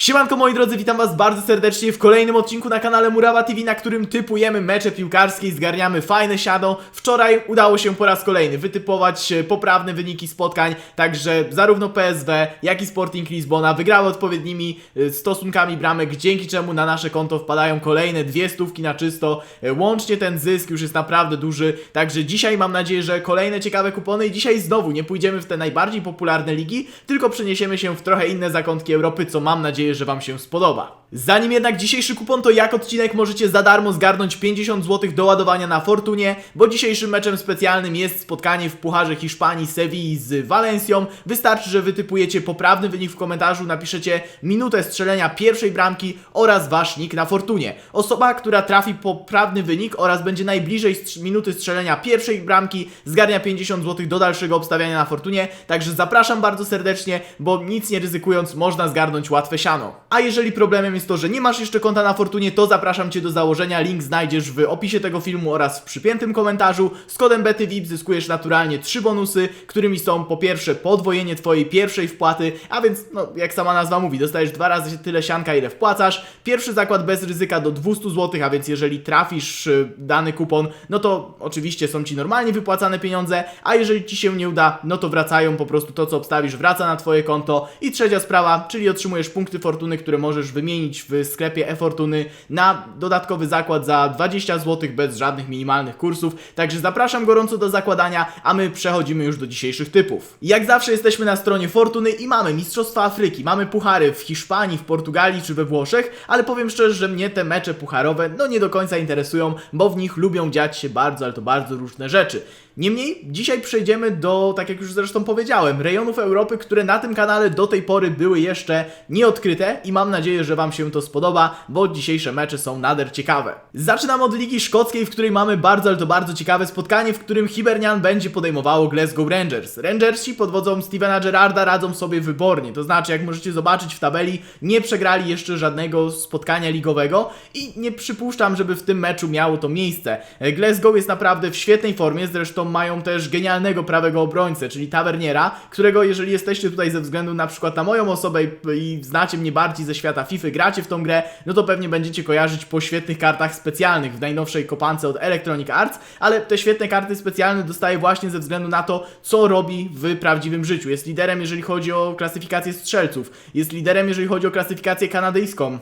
Siemanko moi drodzy, witam was bardzo serdecznie w kolejnym odcinku na kanale Murawa TV, na którym typujemy mecze piłkarskie i zgarniamy fajne siadą. Wczoraj udało się po raz kolejny wytypować e, poprawne wyniki spotkań, także zarówno PSW, jak i Sporting Lisbona wygrały odpowiednimi e, stosunkami bramek, dzięki czemu na nasze konto wpadają kolejne dwie stówki na czysto. E, Łącznie ten zysk już jest naprawdę duży, także dzisiaj mam nadzieję, że kolejne ciekawe kupony i dzisiaj znowu nie pójdziemy w te najbardziej popularne ligi, tylko przeniesiemy się w trochę inne zakątki Europy, co mam nadzieję, że Wam się spodoba. Zanim jednak dzisiejszy kupon, to jak odcinek możecie za darmo zgarnąć 50 zł do ładowania na Fortunie, bo dzisiejszym meczem specjalnym jest spotkanie w Pucharze Hiszpanii Sewilli z Walencją. Wystarczy, że wytypujecie poprawny wynik w komentarzu, napiszecie minutę strzelenia pierwszej bramki oraz wasz nick na Fortunie. Osoba, która trafi poprawny wynik oraz będzie najbliżej strz- minuty strzelenia pierwszej bramki, zgarnia 50 zł do dalszego obstawiania na Fortunie. Także zapraszam bardzo serdecznie, bo nic nie ryzykując można zgarnąć łatwe siano. A jeżeli problemem jest to, że nie masz jeszcze konta na Fortunie, to zapraszam Cię do założenia. Link znajdziesz w opisie tego filmu oraz w przypiętym komentarzu. Z kodem BETYVIP zyskujesz naturalnie trzy bonusy, którymi są po pierwsze podwojenie Twojej pierwszej wpłaty, a więc, no, jak sama nazwa mówi, dostajesz dwa razy tyle sianka, ile wpłacasz. Pierwszy zakład bez ryzyka do 200 zł, a więc jeżeli trafisz y, dany kupon, no to oczywiście są Ci normalnie wypłacane pieniądze, a jeżeli Ci się nie uda, no to wracają po prostu to, co obstawisz, wraca na Twoje konto. I trzecia sprawa, czyli otrzymujesz punkty fortuny, które możesz wymienić w sklepie e-fortuny na dodatkowy zakład za 20 zł bez żadnych minimalnych kursów. Także zapraszam gorąco do zakładania, a my przechodzimy już do dzisiejszych typów. Jak zawsze jesteśmy na stronie Fortuny i mamy Mistrzostwa Afryki, mamy puchary w Hiszpanii, w Portugalii czy we Włoszech, ale powiem szczerze, że mnie te mecze pucharowe no nie do końca interesują, bo w nich lubią dziać się bardzo, ale to bardzo różne rzeczy. Niemniej, dzisiaj przejdziemy do, tak jak już zresztą powiedziałem, rejonów Europy, które na tym kanale do tej pory były jeszcze nieodkryte i mam nadzieję, że Wam się to spodoba, bo dzisiejsze mecze są nader ciekawe. Zaczynam od Ligi Szkockiej, w której mamy bardzo, ale to bardzo ciekawe spotkanie, w którym Hibernian będzie podejmowało Glasgow Rangers. Rangersi pod wodzą Stevena Gerrarda radzą sobie wybornie, to znaczy, jak możecie zobaczyć w tabeli, nie przegrali jeszcze żadnego spotkania ligowego i nie przypuszczam, żeby w tym meczu miało to miejsce. Glasgow jest naprawdę w świetnej formie, zresztą mają też genialnego prawego obrońcę, czyli Taverniera, którego jeżeli jesteście tutaj ze względu na przykład na moją osobę i, znacie mnie bardziej ze świata FIFA, gracie w tą grę, no to pewnie będziecie kojarzyć po świetnych kartach specjalnych w najnowszej kopance od Electronic Arts, ale te świetne karty specjalne dostaje właśnie ze względu na to, co robi w prawdziwym życiu. Jest liderem, jeżeli chodzi o klasyfikację strzelców, jest liderem, jeżeli chodzi o klasyfikację kanadyjską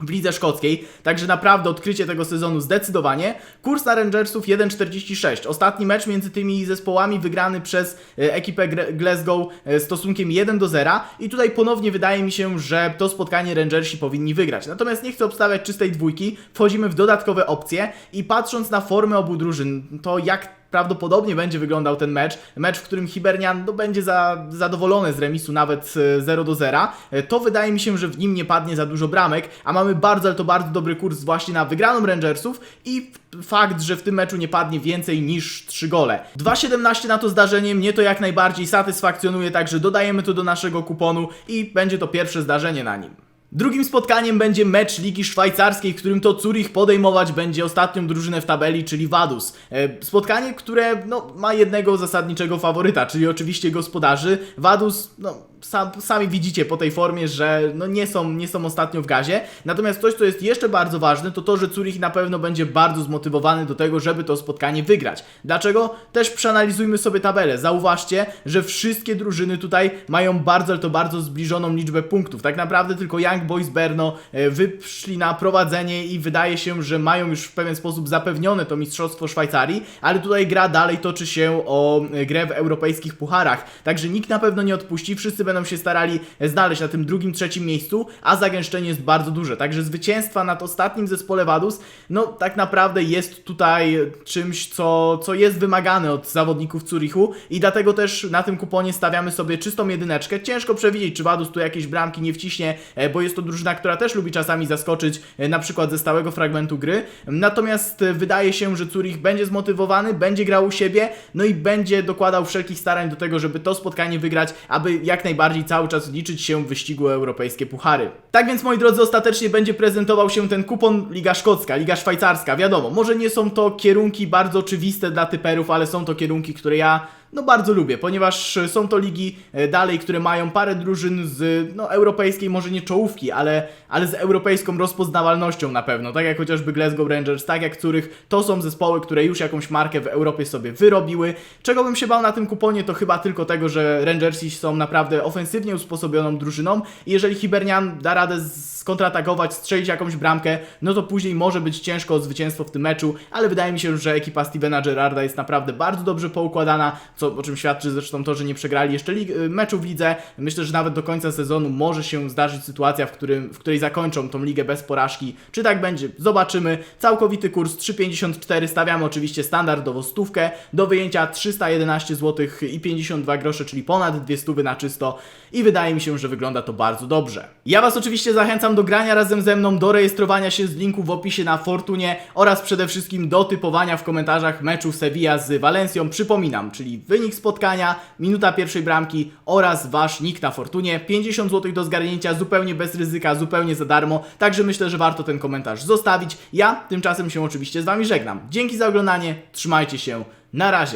w lidze szkockiej, także naprawdę odkrycie tego sezonu zdecydowanie. Kurs na Rangersów 1,46. Ostatni mecz między tymi zespołami wygrany przez e, ekipę Glasgow e, stosunkiem 1 do 0 i tutaj ponownie wydaje mi się, że to spotkanie Rangersi powinni wygrać. Natomiast nie chcę obstawiać czystej dwójki, wchodzimy w dodatkowe opcje i patrząc na formę obu drużyn, to jak prawdopodobnie będzie wyglądał ten mecz, mecz, w którym Hibernian no, będzie za, zadowolony z remisu nawet e, 0 do 0, e, to wydaje mi się, że w nim nie padnie za dużo bramek, a mamy bardzo, ale to bardzo dobry kurs właśnie na wygraną Rangersów i fakt, że w tym meczu nie padnie więcej niż 3 gole. 2,17 na to zdarzenie mnie to jak najbardziej satysfakcjonuje, także dodajemy to do naszego kuponu i będzie to pierwsze zdarzenie na nim. Drugim spotkaniem będzie mecz Ligi Szwajcarskiej, w którym to Zurich podejmować będzie ostatnią drużynę w tabeli, czyli Vaduz. E, Spotkanie, które no, ma jednego zasadniczego faworyta, czyli oczywiście gospodarzy. Vaduz, no, sam, sami widzicie po tej formie, że no, nie, są, nie są ostatnio w gazie. Natomiast coś, co jest jeszcze bardzo ważne, to to, że Zurich na pewno będzie bardzo zmotywowany do tego, żeby to spotkanie wygrać. Dlaczego? Też przeanalizujmy sobie tabelę. Zauważcie, że wszystkie drużyny tutaj mają bardzo, ale to bardzo zbliżoną liczbę punktów. Tak naprawdę tylko Young Boys Berno e, wyszli na prowadzenie i wydaje się, że mają już w pewien sposób zapewnione to Mistrzostwo Szwajcarii, ale tutaj gra dalej toczy się o e, grę w europejskich pucharach. Także nikt na pewno nie odpuści, wszyscy będą się starali znaleźć na tym drugim, trzecim miejscu, a zagęszczenie jest bardzo duże. Także zwycięstwa nad ostatnim zespole Vaduz, no tak naprawdę jest tutaj czymś, co, co jest wymagane od zawodników Zurichu i dlatego też na tym kuponie stawiamy sobie czystą jedyneczkę. Ciężko przewidzieć, czy Vaduz tu jakieś bramki nie wciśnie, e, bo jest to drużyna, która też lubi czasami zaskoczyć, e, na przykład ze stałego fragmentu gry. Natomiast e, wydaje się, że Zurich będzie zmotywowany, będzie grał u siebie, no i będzie dokładał wszelkich starań do tego, żeby to spotkanie wygrać, aby jak najbardziej cały czas liczyć się w wyścigu europejskie puchary. Tak więc, moi drodzy, ostatecznie będzie prezentował się ten kupon Liga Szkocka, Liga Szwajcarska. Wiadomo, może nie są to kierunki bardzo oczywiste dla typerów, ale są to kierunki, które ja no bardzo lubię, ponieważ są to ligi e, dalej, które mają parę drużyn z no, europejskiej, może nie czołówki, ale, ale z europejską rozpoznawalnością na pewno, tak jak chociażby Glasgow Rangers, tak jak których to są zespoły, które już jakąś markę w Europie sobie wyrobiły. Czego bym się bał na tym kuponie, to chyba tylko tego, że Rangersi są naprawdę ofensywnie usposobioną drużyną. I jeżeli Hibernian da radę skontratakować, strzelić jakąś bramkę, no to później może być ciężko o zwycięstwo w tym meczu, ale wydaje mi się, że ekipa Stevena Gerrarda jest naprawdę bardzo dobrze poukładana, co, o czym świadczy zresztą to, że nie przegrali jeszcze lig- y, meczu w lidze. Myślę, że nawet do końca sezonu może się zdarzyć sytuacja, w, którym, w której zakończą tą ligę bez porażki. Czy tak będzie? Zobaczymy. Całkowity kurs 3,54, stawiamy oczywiście standardowo stówkę, do wyjęcia 311 zł i 52 grosze, czyli ponad dwie stówy na czysto i wydaje mi się, że wygląda to bardzo dobrze. Ja Was oczywiście zachęcam do grania razem ze mną, do rejestrowania się z linku w opisie na Fortunie oraz przede wszystkim do typowania w komentarzach meczu Sevilla z Valencją. Przypominam, czyli wynik spotkania, minuta pierwszej bramki oraz Wasz nick na Fortunie. 50 zł do zgarnięcia zupełnie bez ryzyka, zupełnie za darmo, także myślę, że warto ten komentarz zostawić. Ja tymczasem się oczywiście z Wami żegnam. Dzięki za oglądanie, trzymajcie się, na razie.